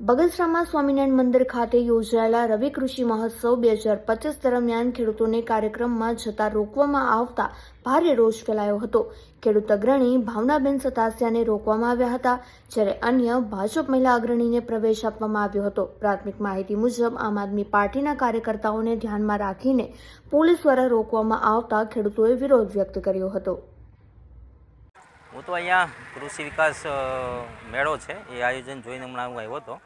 બગસરામાં સ્વામિનારાયણ મંદિર ખાતે યોજાયેલા રવિ કૃષિ મહોત્સવ બે હજાર પચીસ દરમિયાન ખેડૂતોને કાર્યક્રમમાં જતા રોકવામાં આવતા ભારે રોષ ફેલાયો હતો. ખેડૂત અગ્રણી ભાવનાબેન સતાસિયાને રોકવામાં આવ્યા હતા, જ્યારે અન્ય ભાજપ મહિલા અગ્રણીને પ્રવેશ આપવામાં આવ્યો હતો. પ્રાથમિક માહિતી મુજબ, આમ આદમી પાર્ટીના કાર્યકર્તાઓને ધ્યાનમાં રાખીને પોલીસ દ્વારા રોકવામાં આવતા ખેડૂતોએ વિરોધ વ્યક્ત કર્યો હતો. હું તો અહીંયા કૃષિ વિકાસ મેળો છે, એ આયોજન જોઈને હમણાં હું આવ્યો હતો.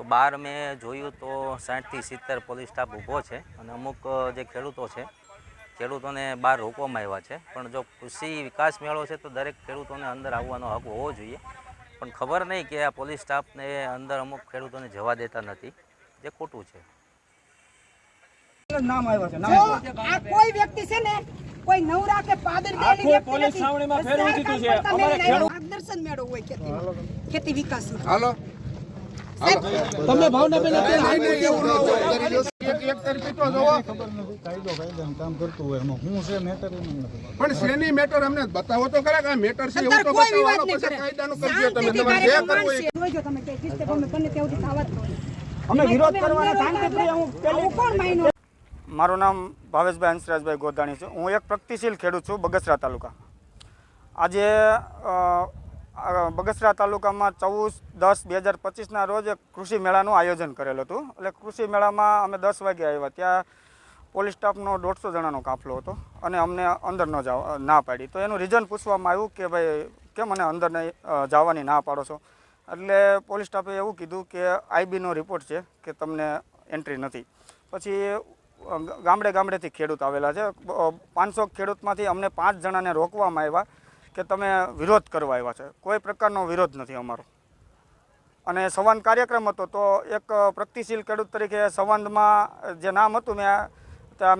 તો બહાર મેં જોયું તો સાઠથી સિત્તેર પોલીસ સ્ટાફ ઊભો છે અને અમુક જે ખેડૂતો છે ખેડૂતોને બહાર રોકવામાં આવ્યા છે. પણ જો કૃષિ વિકાસ મેળો છે તો દરેક ખેડૂતોને અંદર આવવાનો હક હોવો જોઈએ. પણ ખબર નહીં કે આ પોલીસ સ્ટાફને અંદર અમુક ખેડૂતોને જવા દેતા નથી. જે ખોટું છે. નામ આવ્યા છે નામ આ કોઈ વ્યક્તિ છે ને કોઈ નવરા કે પાદર બેલી વ્યક્તિ પોલીસ નથી. ફેરવી દીધું છે. અમારે ખેડૂત- માર્ગદર્શન મેળો હોય ખેતીમાં. ખેતી વિકાસમાં. હાલો. તમે ભાવનાબેન એક એક તરફી તો જોવો કાયદો કાયદાનું કામ કરતું હોય. એમાં હું છે મેટર એમાં નથી. પણ શેની મેટર અમને બતાવો તો ખરા કે આ મેટર છે એવું તો બતાવો પછી કાયદાનું કરજો તમે. જે કરવું. અમે વિરોધ કરવાના શાંતિપ્રિય હું આવું મારું નામ ભાવેશભાઈ હંસરાજભાઈ ગોધાણી છે. હું એક પ્રગતિશીલ ખેડૂત છું બગસરા તાલુકા. આજે બગસરા તાલુકામાં ચૌદ, દસ, બે હજાર પચીસના રોજ કૃષિ મેળાનું આયોજન કરેલું હતું. એટલે કૃષિ મેળામાં અમે દસ વાગે આવ્યા. ત્યાં પોલીસ સ્ટાફનો દોઢસો જણાનો કાફલો હતો અને અમને અંદર ન જવા ના પાડી. તો એનું રીઝન પૂછવામાં આવ્યું કે ભાઈ, કેમ મને અંદર જવાની ના પાડો છો? એટલે પોલીસ સ્ટાફે એવું કીધું કે આઈબીનો રિપોર્ટ છે કે તમને એન્ટ્રી નથી. પછી ગામડે ગામડેથી ખેડૂત આવેલા છે. પાંચસો ખેડૂતમાંથી અમને પાંચ જણાને રોકવામાં આવ્યા. કે તમે વિરોધ કરવા આવ્યા છે? કોઈ પ્રકારનો વિરોધ નથી અમારો. અને સંવાદ કાર્યક્રમ હતો તો એક પ્રગતિશીલ ખેડૂત તરીકે સંવાદમાં જે નામ હતું મેં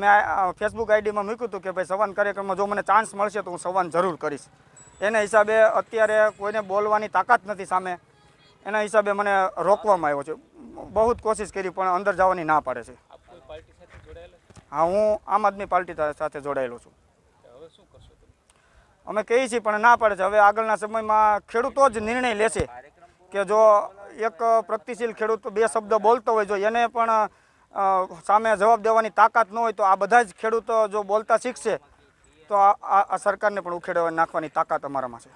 મેં ફેસબુક આઈડીમાં મૂક્યું હતું કે ભાઈ સંવાદ કાર્યક્રમમાં જો મને ચાન્સ મળશે તો હું સંવાદ જરૂર કરીશ. એના હિસાબે અત્યારે કોઈને બોલવાની તાકાત નથી સામે. એના હિસાબે મને રોકવામાં આવ્યો છે. બહુ જ કોશિશ કરી પણ અંદર જવાની ના પાડે છે. હા હું આમ આદમી પાર્ટી સાથે જોડાયેલો છું. અમે કહીએ છીએ, પણ ના પાડે છે. હવે આગળના સમયમાં ખેડૂતો જ નિર્ણય લેશે કે જો એક પ્રગતિશીલ ખેડૂત બે શબ્દ બોલતો હોય, જો એને પણ સામે જવાબ દેવાની તાકાત ન હોય, તો આ બધા જ ખેડૂતો જો બોલતા શીખશે, તો આ સરકારને પણ ઉખેડવા નાખવાની તાકાત અમારામાં છે.